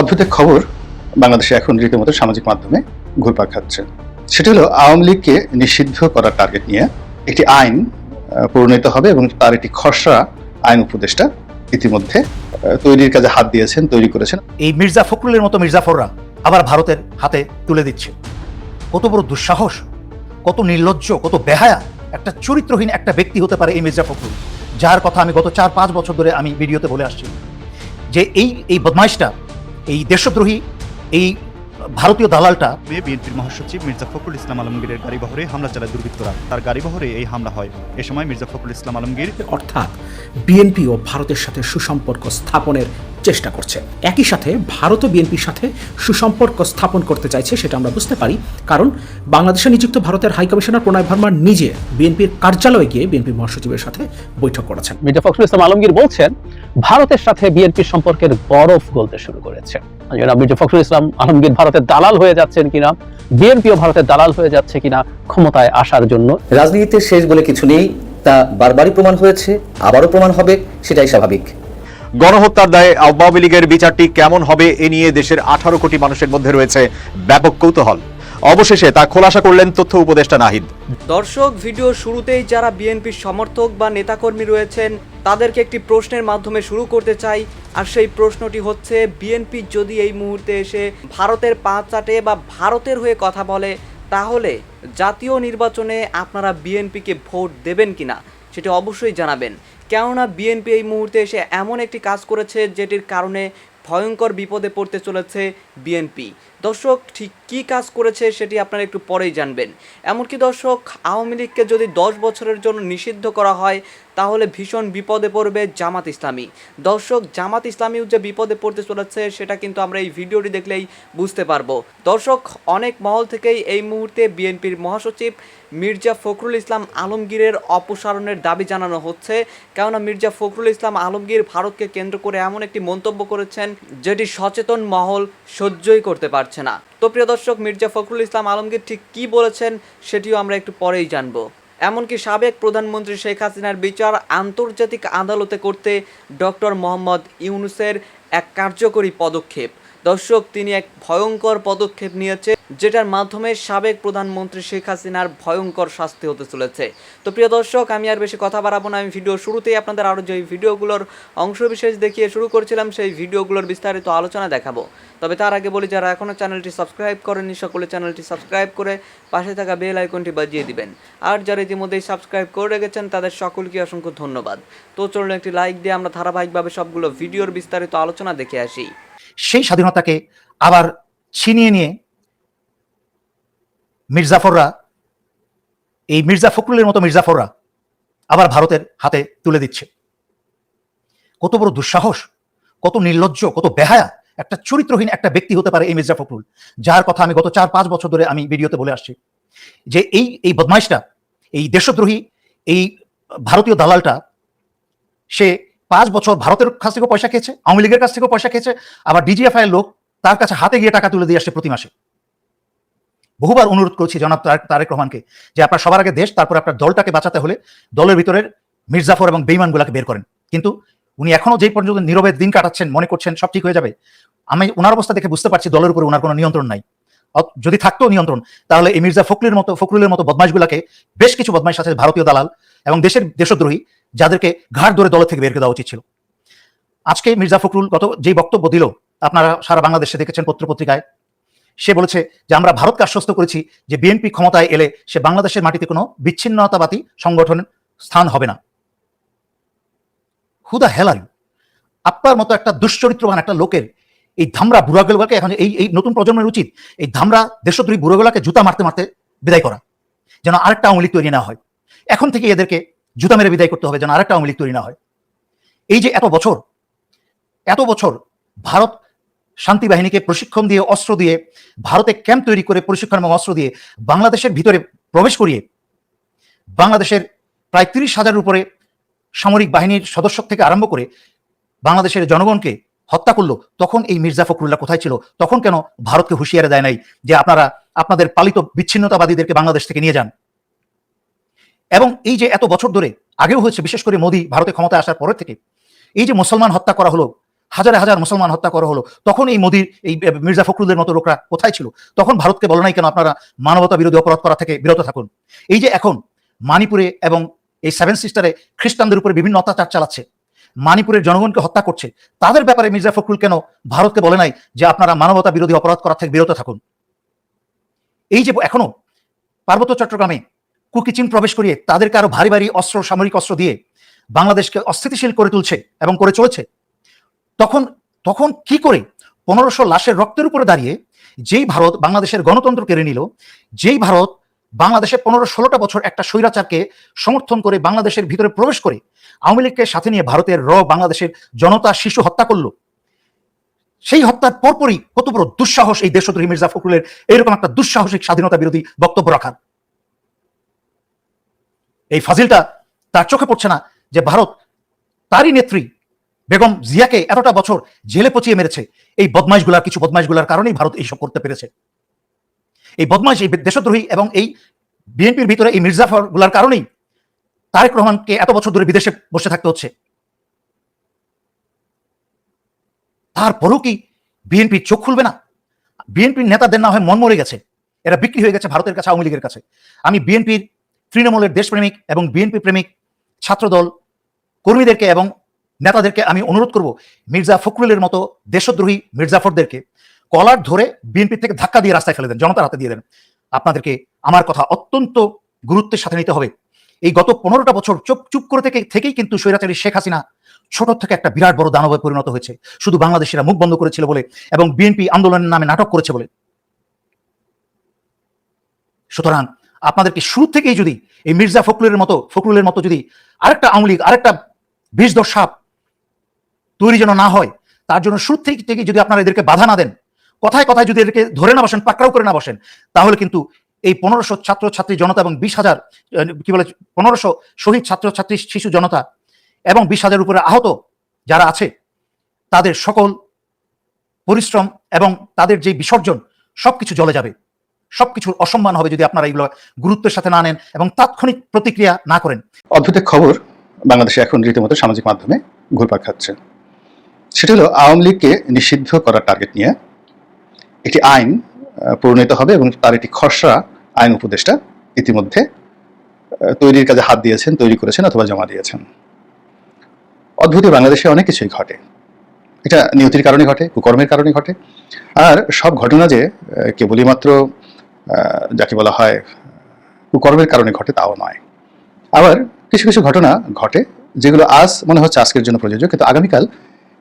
অদ্ভুত এক খবর বাংলাদেশে এখন রীতিমতো সামাজিক মাধ্যমে ঘুরপাক খাচ্ছে। সেটা হলো আওয়ামী লীগকে নিষিদ্ধ করার টার্গেট নিয়ে একটি আইন প্রণীত হবে এবং তার একটি খসড়া আইন উপদেষ্টা ইতিমধ্যে তৈরির কাজে হাত দিয়েছেন, তৈরি করেছেন। এই মির্জা ফখরুলের মতো মির্জাফররা আবার ভারতের হাতে তুলে দিচ্ছে। কত বড় দুঃসাহস, কত নির্লজ্জ, কত বেহায়া একটা চরিত্রহীন একটা ব্যক্তি হতে পারে এই মির্জা ফখরুল, যার কথা আমি গত চার পাঁচ বছর ধরে আমি ভিডিওতে বলে আসছি। যে এই এই বদমাইশটা এই দেশদ্রোহী এই ভারতীয় দালালটা বিএনপির মহাসচিব মির্জা ফখরুল ইসলাম আলমগীরের গাড়িবহরে হামলা চালায় দুর্বৃত্তরা। তার গাড়িবহরে এই হামলা হয়। এ সময় মির্জা ফখরুল ইসলাম আলমগীর অর্থাৎ বিএনপি ও ভারতের সাথে সুসম্পর্ক স্থাপনের চেষ্টা করছে। একই সাথে ভারত ও বিএনপির সাথে সুসম্পর্ক স্থাপন করতে চাইছে সেটা আমরা বুঝতে পারি। কারণ বাংলাদেশে নিযুক্ত ভারতের হাইকমিশনার প্রণয় ভার্মা নিজে বিএনপির কার্যালয়ে গিয়ে বিএনপি মহাসচিবের সাথে বৈঠক করেছেন। মির্জা ফখরুল ইসলাম আলমগীর বলছেন ভারতের সাথে বিএনপির সম্পর্কের বরফ গলতে শুরু করেছে। জনাব মির্জা ফখরুল ইসলাম আলমগীর ভারতের দালাল হয়ে যাচ্ছেন কিনা বিএনপিও ভারতের দালাল হয়ে যাচ্ছে কিনা ক্ষমতায় আসার জন্য। রাজনীতিতে শেষ বলে কিছু নেই তা বারবারই প্রমাণ হয়েছে আবারও প্রমাণ হবে সেটাই স্বাভাবিক। গণহত্যার দায়ে আওয়ামী লীগের বিচারটি কেমন হবে এ নিয়ে দেশের আঠারো কোটি মানুষের মধ্যে রয়েছে ব্যাপক কৌতূহল। অবশেষে তা খোলাসা করলেন তথ্য উপদেষ্টা নাহিদ। দর্শক, ভিডিও শুরুতেই যারা বিএনপির সমর্থক বা নেতাকর্মী রয়েছেন, তাদেরকে একটি প্রশ্নের মাধ্যমে শুরু করতে চাই। আর সেই প্রশ্নটি হচ্ছে, বিএনপি যদি এই মুহূর্তে এসে ভারতের পা চাটে বা ভারতের হয়ে কথা বলে, তাহলে জাতীয় নির্বাচনে আপনারা বিএনপিকে ভোট দেবেন কিনা, সেটি অবশ্যই জানাবেন। কেননা বিএনপি এই মুহূর্তে এসে এমন একটি কাজ করেছে যেটির কারণে ভয়ঙ্কর বিপদে পড়তে চলেছে বিএনপি। দর্শক, ঠিক কী কাজ করেছে সেটি আপনারা একটু পরেই জানবেন। এমনকি দর্শক, আওয়ামী লীগকে যদি দশ বছরের জন্য নিষিদ্ধ করা হয়, তাহলে ভীষণ বিপদে পড়বে জামাত ইসলামী। দর্শক, জামাত ইসলামীও যে বিপদে পড়তে চলেছে, সেটা কিন্তু আমরা এই ভিডিওটি দেখলেই বুঝতে পারব। দর্শক, অনেক মহল থেকেই এই মুহূর্তে বিএনপির মহাসচিব মির্জা ফখরুল ইসলাম আলমগীরের অপসারণের দাবি জানানো হচ্ছে। কেননা মির্জা ফখরুল ইসলাম আলমগীর ভারতকে কেন্দ্র করে এমন একটি মন্তব্য করেছেন, যেটি সচেতন মহল সহ্যই করতে পারছে না। তো প্রিয় দর্শক, মির্জা ফখরুল ইসলাম আলমগীর ঠিক কি বলেছেন সেটিও আমরা একটু পরেই জানব। এমনকি সাবেক প্রধানমন্ত্রী শেখ হাসিনার বিচার আন্তর্জাতিক আদালতে করতে ডক্টর মোহাম্মদ ইউনুসের এক কার্যকরী পদক্ষেপ। দর্শক, তিনি এক ভয়ঙ্কর পদক্ষেপ নিয়েছে, যেটার মাধ্যমে সাবেক প্রধানমন্ত্রী শেখ হাসিনার ভয়ঙ্কর শাস্তি হতে চলেছে। তো প্রিয় দর্শক, আমি আর বেশি কথা বাড়াবো না। আমি ভিডিও শুরুতেই আপনাদের আরও যে ভিডিওগুলোর অংশবিশেষ দেখিয়ে শুরু করেছিলাম, সেই ভিডিওগুলোর বিস্তারিত আলোচনা দেখাবো। তবে তার আগে বলি, যারা এখনও চ্যানেলটি সাবস্ক্রাইব করেননি, সকলে চ্যানেলটি সাবস্ক্রাইব করে পাশে থাকা বেল আইকনটি বাজিয়ে দিবেন। আর যারা ইতিমধ্যেই সাবস্ক্রাইব করে রেখেছেন, তাদের সকলকে অসংখ্য ধন্যবাদ। তো চলুন একটি লাইক দিয়ে আমরা ধারাবাহিকভাবে সবগুলো ভিডিওর বিস্তারিত আলোচনা দেখে আসি। সেই স্বাধীনতাকে আবার ছিনিয়ে নিয়ে মির্জাফররা, এই মির্জা ফখরুলের মতো মির্জাফররা আবার ভারতের হাতে তুলে দিচ্ছে। কত বড় দুঃসাহস, কত নির্লজ্জ, কত বেহায়া একটা চরিত্রহীন একটা ব্যক্তি হতে পারে এই মির্জা ফখরুল, যার কথা আমি গত চার, পাঁচ বছর ধরে আমি ভিডিওতে বলে আসছি। যে এই এই বদমাইশটা, এই দেশদ্রোহী, এই ভারতীয় দালালটা, সে পাঁচ বছর ভারতের কাছ থেকেও পয়সা খেয়েছে, আওয়ামী লীগের কাছ থেকেও পয়সা খেয়েছে, আবার ডিজিএফআই লোক তার কাছে হাতে গিয়ে টাকা তুলে দিয়ে আসছে প্রতি মাসে। বহুবার অনুরোধ করেছি জনাব তারেক- রহমানকে যে আপনার সবার আগে দেশ, তারপর আপনার দলটাকে বাঁচাতে হলে দলের ভিতরের মির্জাফর এবং বেইমানগুলাকে বের করেন। কিন্তু উনি এখনও যেই পর্যন্ত নীরবে দিন কাটাচ্ছেন, মনে করছেন সব ঠিক হয়ে যাবে, আমি ওনার অবস্থা দেখে বুঝতে পারছি দলের উপরে ওনার কোনো নিয়ন্ত্রণ নাই। যদি থাকতো নিয়ন্ত্রণ, তাহলে এই মির্জা ফখরুলের মতো ফখরুলের মতো বদমাইশগুলাকে বেশ কিছু বদমাইশ আছে ভারতীয় দালাল এবং দেশের দেশদ্রোহী যাদেরকে ঘাট ধরে দল থেকে বের করে দেওয়া উচিত ছিল। আজকে মির্জা ফখরুল গত যেই বক্তব্য দিল, আপনারা সারা বাংলাদেশে দেখেছেন পত্রপত্রিকায়, সে বলেছে যে, আমরা ভারতকে আশ্বস্ত করেছি যে, বিএনপি ক্ষমতায় এলে সে বাংলাদেশের মাটিতে কোনো বিচ্ছিন্নতাবাদী সংগঠনের স্থান হবে না। হুদা হেলার আপনার মতো একটা দুশ্চরিত্রবান একটা লোকের এই ধামরা বুড়াগুলোকে এখন এই এই নতুন প্রজন্মের উচিত এই ধামরা দেশদ্রোহী বুড়োগুলাকে জুতা মারতে মারতে বিদায় করা, যেন আরেকটা আওয়ামী তৈরি না হয়। এখন থেকে এদেরকে জুতা মেরে বিদায় করতে হবে যেন আরেকটা আওয়ামী লীগ তৈরি না হয়। এই যে এত বছর এত বছর ভারত শান্তি বাহিনীকে প্রশিক্ষণ দিয়ে, অস্ত্র দিয়ে, ভারতে ক্যাম্প তৈরি করে প্রশিক্ষণ এবং অস্ত্র দিয়ে বাংলাদেশের ভিতরে প্রবেশ করিয়ে, বাংলাদেশের প্রায় তিরিশ হাজারের উপরে সামরিক বাহিনীর সদস্য থেকে আরম্ভ করে বাংলাদেশের জনগণকে হত্যা করল, তখন এই মির্জা ফখরুল্লাহ কোথায় ছিল? তখন কেন ভারতকে হুঁশিয়ারে দেয় নাই যে আপনারা আপনাদের পালিত বিচ্ছিন্নতাবাদীদেরকে বাংলাদেশ থেকে নিয়ে যান? এবং এই যে এত বছর ধরে আগেও হয়েছে, বিশেষ করে মোদী ভারতে ক্ষমতায় আসার পরের থেকে, এই যে মুসলমান হত্যা করা হলো, হাজারে হাজার মুসলমান হত্যা করা হলো, তখন এই মোদির এই মির্জা ফখরুলের মতো লোকরা কোথায় ছিল? তখন ভারতকে বলো নাই কেন আপনারা মানবতা বিরোধী অপরাধ করা থেকে বিরত থাকুন? এই যে এখন মানিপুরে এবং এই সেভেন সিস্টারে খ্রিস্টানদের উপরে বিভিন্ন অত্যাচার চালাচ্ছে, মানিপুরের জনগণকে হত্যা করছে, তাদের ব্যাপারে মির্জা ফখরুল কেন ভারতকে বলে নাই যে আপনারা মানবতা বিরোধী অপরাধ করা থেকে বিরত থাকুন? এই যে এখনও পার্বত্য চট্টগ্রামে কুকিচিন প্রবেশ করিয়ে তাদেরকে আরও ভারী ভারী অস্ত্র, সামরিক অস্ত্র দিয়ে বাংলাদেশকে অস্থিতিশীল করে তুলছে এবং করে চলেছে। তখন তখন কি করে পনেরোশো লাশের রক্তের উপরে দাঁড়িয়ে যেই ভারত বাংলাদেশের গণতন্ত্র কেড়ে নিল, যেই ভারত বাংলাদেশে পনেরো ষোলোটা বছর একটা স্বৈরাচারকে সমর্থন করে বাংলাদেশের ভিতরে প্রবেশ করে আওয়ামী লীগকে সাথে নিয়ে ভারতের র বাংলাদেশের জনতা শিশু হত্যা করল। সেই হত্যার পরপরই কত বড় দুঃসাহস এই দেশদ্রোহী মির্জা ফখরুলের এরকম একটা দুঃসাহসিক স্বাধীনতা বিরোধী বক্তব্য রাখার। এই ফাজিলটা তার চোখে পড়ছে না যে ভারত তারই নেত্রী বেগম জিয়াকে এতটা বছর জেলে পচিয়ে মেরেছে। এই বদমাইশগুলার, কিছু বদমাইশগুলার কারণেই ভারত এইসব করতে পেরেছে। এই বদমাইশ, এই দেশদ্রোহী এবং এই বিএনপির ভিতরে এই মির্জাফরগুলার কারণেই তারেক রহমানকে এত বছর ধরে বিদেশে বসে থাকতে হচ্ছে। তারপরেও কি বিএনপি চোখ খুলবে না? বিএনপির নেতাদের না হয় মন মরে গেছে। এরা বিক্রি হয়ে গেছে ভারতের কাছে, আওয়ামী লীগের কাছে। আমি বিএনপির তৃণমূলের দেশপ্রেমিক এবং বিএনপি প্রেমিক ছাত্রদল কর্মীদেরকে এবং নেতাদেরকে আমি অনুরোধ করব মির্জা ফখরুলের মতো দেশদ্রোহী মির্জাফরদেরকে কলার ধরে বিএনপি থেকে ধাক্কা দিয়ে রাস্তায় ফেলে দেন, জনতার হাতে দিয়ে দেন। আপনাদেরকে আমার কথা অত্যন্ত গুরুত্বের সাথে নিতে হবে। এই গত পনেরোটা বছর চুপ চুপ করে থেকে থেকেই কিন্তু স্বৈরাচারী শেখ হাসিনা ছোট থেকে একটা বিরাট বড় দানবে পরিণত হয়েছে। শুধু বাংলাদেশিরা মুখ বন্ধ করেছিল বলে এবং বিএনপি আন্দোলনের নামে নাটক করেছে বলে। সুতরাং আপনাদেরকে শুরু থেকেই যদি এই মির্জা ফখরুলের মতো ফখরুলের মতো যদি আরেকটা আওয়ামী লীগ, আরেকটা বিষদর সাপ তৈরি যেন না হয়, তার জন্য শুরু থেকে যদি আপনারা এদেরকে বাধা না দেন, কথায় কথায় যদি এদেরকে ধরে না বসেন, পাকড়াও করে না বসেন, তাহলে কিন্তু এই পনেরোশো ছাত্র ছাত্রী জনতা এবং বিশ হাজার কি বলে, পনেরোশো শহীদ ছাত্র ছাত্রী শিশু জনতা এবং বিশ হাজার উপরে আহত যারা আছে, তাদের সকল পরিশ্রম এবং তাদের যে বিসর্জন, সবকিছু জলে যাবে। সবকিছুর অসম্মান হবে যদি আপনারা এগুলো গুরুত্বের সাথে না নেন এবং তাৎক্ষণিক প্রতিক্রিয়া না করেন। অদ্ভুত খবর বাংলাদেশে এখন রীতিমতো সামাজিক মাধ্যমে ঘুরপাক খাচ্ছে। সেটা হলো আওয়ামী লীগকে নিষিদ্ধ করার টার্গেট নিয়ে একটি আইন প্রণীত হবে এবং তার একটি খসড়া আইন উপদেষ্টা ইতিমধ্যে তৈরির কাজে হাত দিয়েছেন, তৈরি করেছেন অথবা জমা দিয়েছেন। অদ্ভুত বাংলাদেশে অনেক কিছুই ঘটে। এটা নিয়তির কারণে ঘটে, কুকর্মের কারণে ঘটে। আর সব ঘটনা যে কেবলই মাত্র যাকে বলা হয়, কুকর্মের কারণে ঘটে তাও নয়। আবার কিছু কিছু ঘটনা ঘটে যেগুলো আজ মনে হচ্ছে আজকের জন্য প্রযোজ্য, কিন্তু আগামীকাল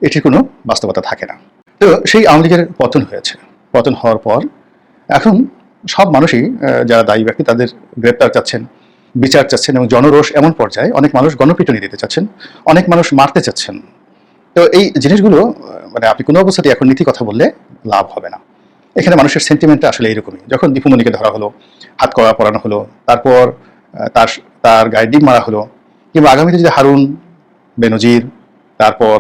এটির কোনো বাস্তবতা থাকে না। তো সেই আওয়ামী লীগের পতন হয়েছে। পতন হওয়ার পর এখন সব মানুষই যারা দায়ী ব্যক্তি, তাদের গ্রেপ্তার চাচ্ছেন, বিচার চাচ্ছেন এবং জনরোষ এমন পর্যায়ে অনেক মানুষ গণপিটুনি দিতে চাচ্ছেন, অনেক মানুষ মারতে চাচ্ছেন। তো এই জিনিসগুলো মানে আপনি কোনো অবস্থাতে এখন নীতি কথা বললে লাভ হবে না। এখানে মানুষের সেন্টিমেন্টটা আসলে এইরকমই। যখন দীপুমণিকে ধরা হলো, হাত করা, পরানো হলো, তারপর তার তার গায়ে ডিম মারা হলো, কিংবা আগামীতে যদি হারুন, বেনজির, তারপর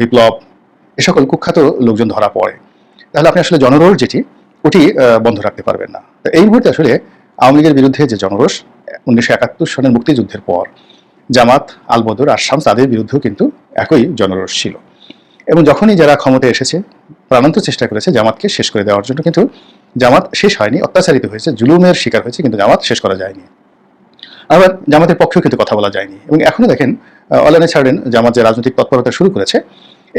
বিপ্লব, এ সকল কুখ্যাত লোকজন ধরা পড়ে, তাহলে আপনি আসলে জনরোষ যেটি, ওটি বন্ধ রাখতে পারবেন না। এই মুহূর্তে আসলে আওয়ামী লীগের বিরুদ্ধে যে জনরোষ, উনিশশো একাত্তর সনের মুক্তিযুদ্ধের পর, জামাত, আলবদর আসাম তাদের বিরুদ্ধেও কিন্তু একই জনরোষ ছিল। এবং যখনই যারা ক্ষমতায় এসেছে প্রাণান্ত চেষ্টা করেছে জামাতকে শেষ করে দেওয়ার জন্য। কিন্তু জামাত শেষ হয়নি, অত্যাচারিত হয়েছে, জুলুমের শিকার হয়েছে, কিন্তু জামাত শেষ করা যায়নি। আবার জামাতের পক্ষেও কিন্তু কথা বলা যায়নি। এবং এখনও দেখেন অলানে ছাড়েন জামাত যে রাজনৈতিক তৎপরতা শুরু করেছে,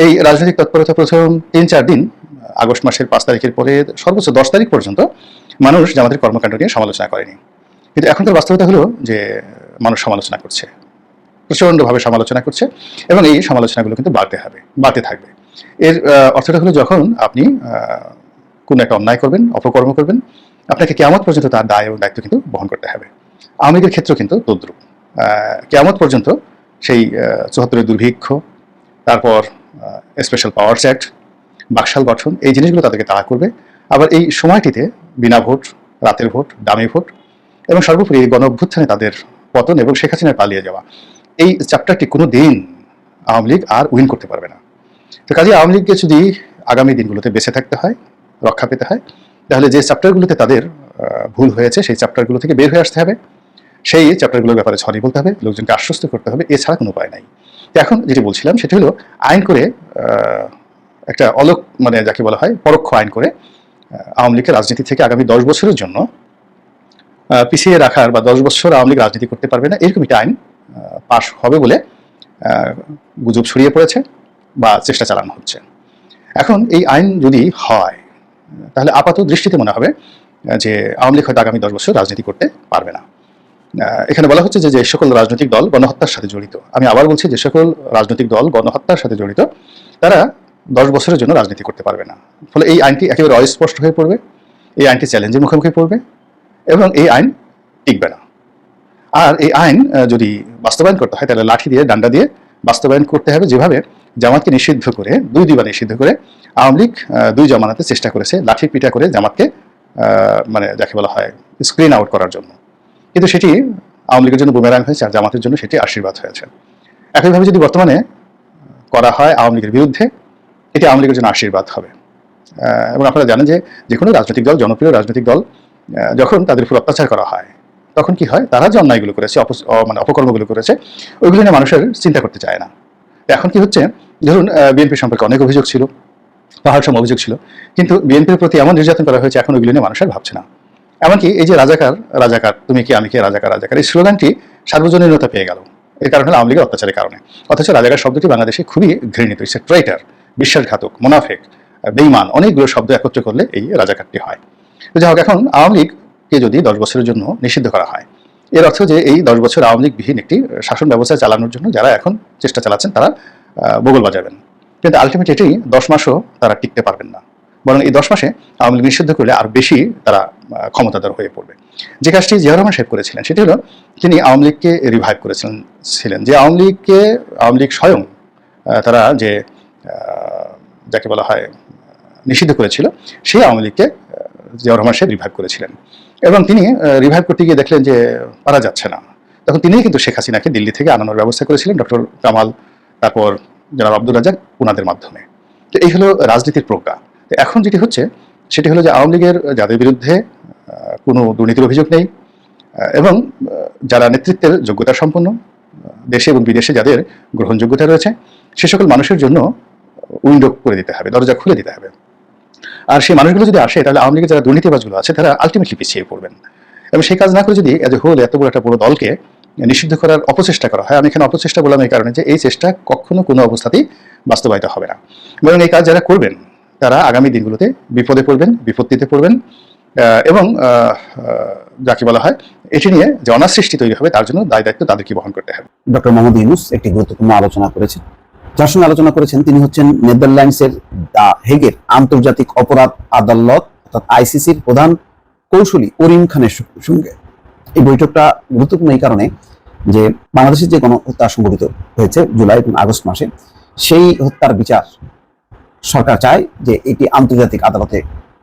এই রাজনৈতিক তৎপরতা প্রথম তিন চার দিন, আগস্ট মাসের পাঁচ তারিখের পরে সর্বোচ্চ দশ তারিখ পর্যন্ত মানুষ জামাতের কর্মকাণ্ড নিয়ে সমালোচনা করেনি। কিন্তু এখন এখনকার বাস্তবতা হলো যে মানুষ সমালোচনা করছে। প্রচণ্ডভাবে সমালোচনা করছে এবং এই সমালোচনাগুলো কিন্তু বাড়তে হবে, বাড়তে থাকবে। এর অর্থটা হলো যখন আপনি কোনো একটা অন্যায় করবেন, অপকর্ম করবেন, আপনাকে কেমন পর্যন্ত তার দায় এবং দায়িত্ব কিন্তু বহন করতে হবে। আওয়ামী লীগের ক্ষেত্রেও কিন্তু তদ্রুপ। কেমন পর্যন্ত সেই চুয়াত্তরের দুর্ভিক্ষ, তারপর স্পেশাল পাওয়ার অ্যাক্ট বাকশাল গঠন, এই জিনিসগুলো তাদেরকে তাড়া করবে। আবার এই সময়টিতে বিনা ভোট, রাতের ভোট দামি ভোট এবং সর্বোপরি গণ অভ্যুত্থানে তাদের পতন এবং শেখ হাসিনার পালিয়ে যাওয়া। এই চ্যাপ্টারটি কোনো দিন আওয়ামী লীগ আর উইন করতে পারবে না। তো কাজে আওয়ামী লীগকে যদি আগামী দিনগুলোতে বেঁচে থাকতে হয়, রক্ষা পেতে হয়, তাহলে যে চ্যাপ্টারগুলোতে তাদের ভুল হয়েছে, সেই চ্যাপ্টারগুলো থেকে বের হয়ে আসতে হবে। সেই চ্যাপ্টারগুলোর ব্যাপারে ছড়ি বলতে হবে, লোকজনকে আশ্বস্ত করতে হবে, এছাড়া কোনো উপায় নাই। তো এখন যেটি বলছিলাম, সেটি হলো আইন করে একটা অলোক মানে যাকে বলা হয় পরোক্ষ আইন করে আওয়ামী লীগের রাজনীতি থেকে আগামী দশ বছরের জন্য পিছিয়ে রাখার বা দশ বছর আওয়ামী লীগ রাজনীতি করতে পারবে না, এরকম একটা আইন পাশ হবে বলে গুজব ছড়িয়ে পড়েছে বা চেষ্টা চালানো হচ্ছে। এখন এই আইন যদি হয়, তাহলে আপাত দৃষ্টিতে মনে হবে যে আওয়ামী লীগ হয়তো আগামী দশ বছর রাজনীতি করতে পারবে না। এখানে বলা হচ্ছে যে যে সকল রাজনৈতিক দল গণহত্যার সাথে জড়িত, আমি আবার বলছি যে সকল রাজনৈতিক দল গণহত্যার সাথে জড়িত, তারা দশ বছরের জন্য রাজনীতি করতে পারবে না। ফলে এই আইনটি একেবারে অস্পষ্ট হয়ে পড়বে, এই আইনটি চ্যালেঞ্জের মুখোমুখি পড়বে, এবং এই আইন টিকবে না। আর এই আইন যদি বাস্তবায়ন করতে হয়, তাহলে লাঠি দিয়ে, ডান্ডা দিয়ে বাস্তবায়ন করতে হবে। যেভাবে জামাতকে নিষিদ্ধ করে, দুই দুইবার নিষিদ্ধ করে, আওয়ামী লীগ দুই জমানাতে চেষ্টা করেছে লাঠি পিটা করে জামাতকে মানে যাকে বলা হয় স্ক্রিন আউট করার জন্য। কিন্তু সেটি আওয়ামী লীগের জন্য বুমেরাং হয়েছে, আর জামাতের জন্য সেটি আশীর্বাদ হয়েছে। একইভাবে যদি বর্তমানে করা হয় আওয়ামী লীগের বিরুদ্ধে, এটি আওয়ামী লীগের জন্য আশীর্বাদ হবে। এবং আপনারা জানেন যে যে কোনো রাজনৈতিক দল, জনপ্রিয় রাজনৈতিক দল যখন তাদের উপর অত্যাচার করা হয় তখন কি হয়? তারা যে অন্যায়গুলো করেছে মানে অপকর্মগুলো করেছে, ওইগুলো নিয়ে মানুষের চিন্তা করতে চায় না। এখন কি হচ্ছে? ধরুন বিএনপি সম্পর্কে অনেক অভিযোগ ছিল পাহাড় সম অভিযোগ ছিল, কিন্তু বিএনপির প্রতি এমন নির্যাতন করা হয়েছে, এখন ওইগুলো নিয়ে মানুষের ভাবছে না। এমনকি এই যে রাজাকার রাজাকার, তুমি কি, আমি কি, রাজাকার রাজাকার, এই স্লোগানটি সার্বজনীনতা পেয়ে গেল। এর কারণ হলো আওয়ামী লীগের অত্যাচারের কারণে। অথচ রাজাকার শব্দটি বাংলাদেশে খুবই ঘৃণিত ইটস ট্রাইটার বিশ্বাসঘাতক, মোনাফেক বেইমান অনেকগুলো শব্দ একত্র করলে এই রাজাকারটি হয়। যাই হোক, এখন আওয়ামী লীগকে যদি দশ বছরের জন্য নিষিদ্ধ করা হয়। এর অর্থ যে এই দশ বছর আওয়ামী লীগবিহীন একটি শাসন ব্যবস্থা চালানোর জন্য যারা এখন চেষ্টা চালাচ্ছেন তারা বগল বাজাবেন। কিন্তু আলটিমেট এটি দশ মাসও তারা টিকতে পারবেন না। বরং এই দশ মাসে আওয়ামী লীগ নিষিদ্ধ করলে আর বেশি তারা ক্ষমতাধর হয়ে পড়বে। যে কাজটি জিয়া রহমান সাহেব করেছিলেন সেটি হলো তিনি আওয়ামী লীগকে রিভাইভ করেছিলেন ছিলেন। যে আওয়ামী লীগকে আওয়ামী লীগ স্বয়ং তারা যে যাকে বলা হয় নিষিদ্ধ করেছিল সেই আওয়ামী লীগকে আহ, জিয়া রহমান সাহেব রিভাইভ করেছিলেন। এবং তিনি রিভাইভ করতে গিয়ে দেখলেন যে পারা যাচ্ছে না। তখন তিনিই কিন্তু শেখ হাসিনাকে দিল্লি থেকে আনানোর ব্যবস্থা করেছিলেন, ডক্টর কামাল, তারপর জনাব আব্দুল রাজাক ওনাদের মাধ্যমে। তো এই হলো রাজনীতির প্রজ্ঞা। তো এখন যেটি হচ্ছে, সেটি হলো যে আওয়ামী লীগের যাদের বিরুদ্ধে কোনো দুর্নীতির অভিযোগ নেই এবং যারা নেতৃত্বের যোগ্যতা সম্পন্ন দেশে এবং বিদেশে যাদের গ্রহণযোগ্যতা রয়েছে, সে সকল মানুষের জন্য উইন্ডো করে দিতে হবে, দরজা খুলে দিতে হবে। আর সেই মানুষগুলো যদি আসে, তাহলে আওয়ামী লীগের যারা দুর্নীতিবাজগুলো আছে, তারা আলটিমেটলি পিছিয়ে পড়বেন। এবং সেই কাজ না করে যদি এজ এ হোল, এত বড় একটা বড় দলকে নিষিদ্ধ করার অপচেষ্টা করা হয়, আমি এখানে অপচেষ্টা বললাম এই কারণে যে এই চেষ্টা কখনো কোনো অবস্থাতেই বাস্তবায়িত হবে না। বরং এই কাজ যারা করবেন, তারা আগামী দিনগুলোতে বিপদে পড়বেন, বিপত্তিতে পড়বেন এবং যাকে বলা হয়, এটি নিয়ে যে অনার সৃষ্টি তৈরি হবে, তার জন্য দায় দায়িত্ব তাদেরকে বহন করতে হবে। ডক্টর মোহাম্মদ ইউনুস একটি গুরুত্বপূর্ণ আলোচনা করেছেন। যার সঙ্গে আলোচনা করেছেন তিনি হচ্ছেন নেদারল্যান্ডসের দা হেগের আন্তর্জাতিক অপরাধ আদালত, অর্থাৎ আইসিসির প্রধান কৌশলী করিম খানের সঙ্গে। এই বৈঠকটা গুরুত্বপূর্ণ এই কারণে যে বাংলাদেশের যে গণহত্যা সংঘটিত হয়েছে জুলাই এবং আগস্ট মাসে, সেই হত্যার বিচার সরকার চায় যে এটি আন্তর্জাতিক আদালতে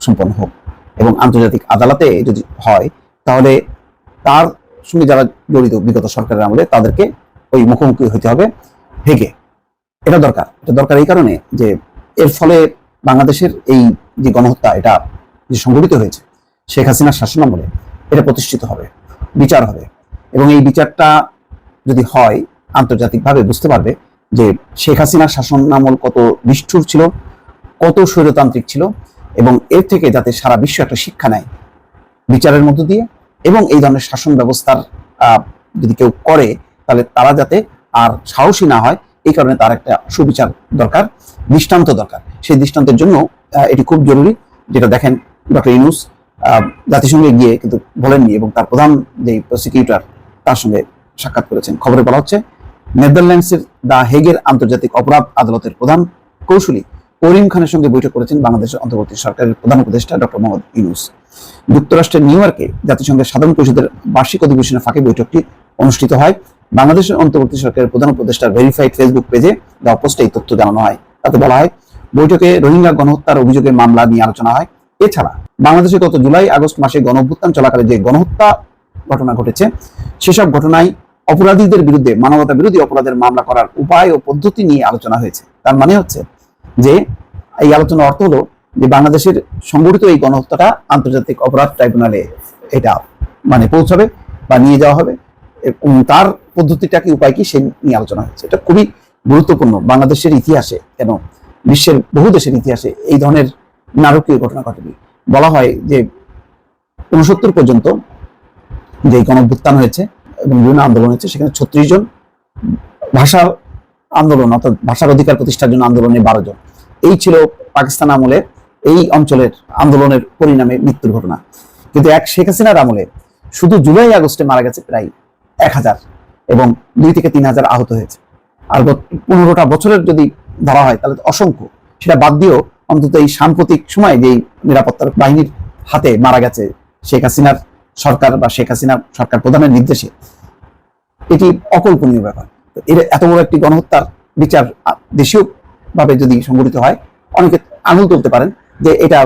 সম্পন্ন হোক। এবং আন্তর্জাতিক আদালতে যদি হয়, তাহলে তার সঙ্গে যারা জড়িত, বিগত সরকারের আমলে, তাদেরকে ওই মুখোমুখি হতে হবে হেগে। এটা দরকার। এটা দরকার এই কারণে যে এর ফলে বাংলাদেশের এই যে গণহত্যা, এটা যে সংঘটিত হয়েছে, শেখ হাসিনার শাসনামলে এটা প্রতিষ্ঠিত হবে, বিচার হবে। এবং এই বিচারটা যদি হয়, আন্তর্জাতিকভাবে বুঝতে পারবে যে শেখ হাসিনার শাসনামল কত নিষ্ঠুর ছিল, কত স্বৈরতান্ত্রিক ছিল, এবং এর থেকে যাতে সারা বিশ্ব একটা শিক্ষা নেয় বিচারের মধ্য দিয়ে, এবং এই ধরনের শাসন ব্যবস্থার যদি কেউ করে, তাহলে তারা যাতে আর সাহসী না হয় এই কারণে তার একটা সুবিচার দরকার, দৃষ্টান্ত দরকার। সেই দৃষ্টান্তের জন্য এটি খুব জরুরি। যেটা দেখেন ডক্টর ইনুস জাতিসংঘে গিয়ে কিন্তু বলেননি এবং তার প্রধান যে প্রসিকিউটর তার সঙ্গে সাক্ষাৎ করেছেন। খবরে বলা হচ্ছে, নেদারল্যান্ডসের দা হেগের আন্তর্জাতিক অপরাধ আদালতের প্রধান কৌশলী করিম খানের সঙ্গে বৈঠক করেছেন বাংলাদেশের অন্তর্বর্তী সরকারের প্রধান উপদেষ্টা ডক্টর মোহাম্মদ ইউনুস। যুক্তরাষ্ট্রের নিউ ইয়র্কে জাতিসংঘের সাধারণ পরিষদের বার্ষিক অধিবেশনের ফাঁকে বৈঠকটি অনুষ্ঠিত হয়। বাংলাদেশের অন্তর্বর্তী সরকারের প্রধান উপদেষ্টার ভেরিফাইড ফেসবুক পেজে দেওয়া পোস্টে এই তথ্য জানানো হয়। তাতে বলা হয়, বৈঠকে রোহিঙ্গা গণহত্যার অভিযোগের মামলা নিয়ে আলোচনা হয়। এছাড়া বাংলাদেশে গত জুলাই আগস্ট মাসে গণঅভ্যুত্থান চলাকালে যে গণহত্যা ঘটনা ঘটেছে, সেসব ঘটনায় অপরাধীদের বিরুদ্ধে মানবতা বিরোধী অপরাধের মামলা করার উপায় ও পদ্ধতি নিয়ে আলোচনা হয়েছে। তার মানে হচ্ছে যে, এই আলোচনার অর্থ হলো যে বাংলাদেশের সংগঠিত এই গণহত্যাটা আন্তর্জাতিক অপরাধ ট্রাইব্যুনালে এটা মানে পৌঁছাবে বা নিয়ে যাওয়া হবে। তার পদ্ধতিটা কি, উপায় কি, সে নিয়ে আলোচনা হয়েছে এটা খুবই গুরুত্বপূর্ণ বাংলাদেশের ইতিহাসে, কেন বিশ্বের বহু দেশের ইতিহাসে এই ধরনের নারকীয় ঘটনা ঘটেনি। বলা হয় যে উনসত্তর পর্যন্ত যে গণভ্যুত্থান হয়েছে এবং বিভিন্ন আন্দোলন হয়েছে, সেখানে ছত্রিশ জন ভাষার আন্দোলন, অর্থাৎ ভাষার অধিকার প্রতিষ্ঠার জন্য আন্দোলনে বারো জন। এই ছিল পাকিস্তান আমলে এই অঞ্চলের আন্দোলনের পরিণামে মৃত্যুর ঘটনা। কিন্তু এক শেখ হাসিনার আমলে শুধু জুলাই আগস্টে মারা গেছে প্রায় এক হাজার এবং দুই থেকে তিন হাজার আহত হয়েছে। আর পনেরোটা বছরের যদি ধরা হয়, তাহলে অসংখ্য। সেটা বাদ দিয়েও অন্তত এই সাম্প্রতিক সময়ে যেই নিরাপত্তার বাহিনীর হাতে মারা গেছে শেখ হাসিনার সরকার বা শেখ হাসিনার সরকার প্রধানের নির্দেশে, এটি অকল্পনীয় ব্যাপার। এর এত বড় একটি গণহত্যার বিচার দেশীয় ভাবে যদি সংগঠিত হয়, অনেকে আঙুল তুলতে পারেন যে এটা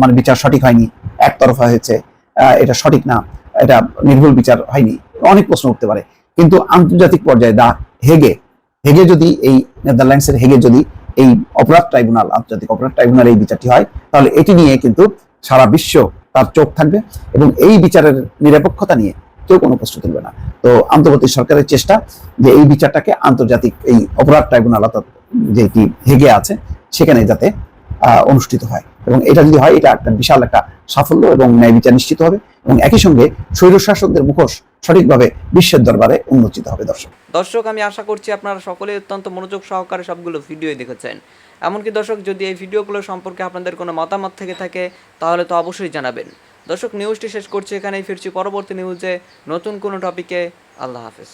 মানে বিচার সঠিক হয়নি, একতরফা হয়েছে এটা সঠিক না। এটা নির্ভুল বিচার হয়নি। অনেক প্রশ্ন উঠতে পারে। কিন্তু আন্তর্জাতিক পর্যায়ে দা হেগে হেগে যদি এই নেদারল্যান্ডসের হেগে যদি এই অপরাধ ট্রাইব্যুনাল, আন্তর্জাতিক অপরাধ ট্রাইব্যুনাল এই বিচারটি হয়, তাহলে এটি নিয়ে কিন্তু সারা বিশ্ব তার চোখ থাকবে এবং এই বিচারের নিরপেক্ষতা নিয়ে কেউ কোনো প্রশ্ন তুলবে না। তো আন্তর্জাতিক সরকারের চেষ্টা যে এই বিচারটাকে আন্তর্জাতিক এই অপরাধ ট্রাইব্যুনাল অর্থাৎ যেটি হেগে আছে, সেখানে যাতে অনুষ্ঠিত হয়। এবং এটা যদি হয়, এটা একটা বিশাল একটা সাফল্য এবং ন্যায় বিচার নিশ্চিত হবে এবং একই সঙ্গে স্বৈরশাসকদের মুখোশ সঠিকভাবে বিশ্বের দরবারে উন্মোচিত হবে, দর্শক। দর্শক, আমি আশা করছি আপনারা সকলে অত্যন্ত মনোযোগ সহকারে সবগুলো ভিডিওই দেখেছেন। এমনকি দর্শক, যদি এই ভিডিওগুলো সম্পর্কে আপনাদের কোনো মতামত থেকে থাকে, তাহলে তো অবশ্যই জানাবেন। দর্শক নিউজটি শেষ করছি এখানেই, ফিরছি পরবর্তী নিউজে নতুন কোনো টপিকে আল্লাহ হাফেজ।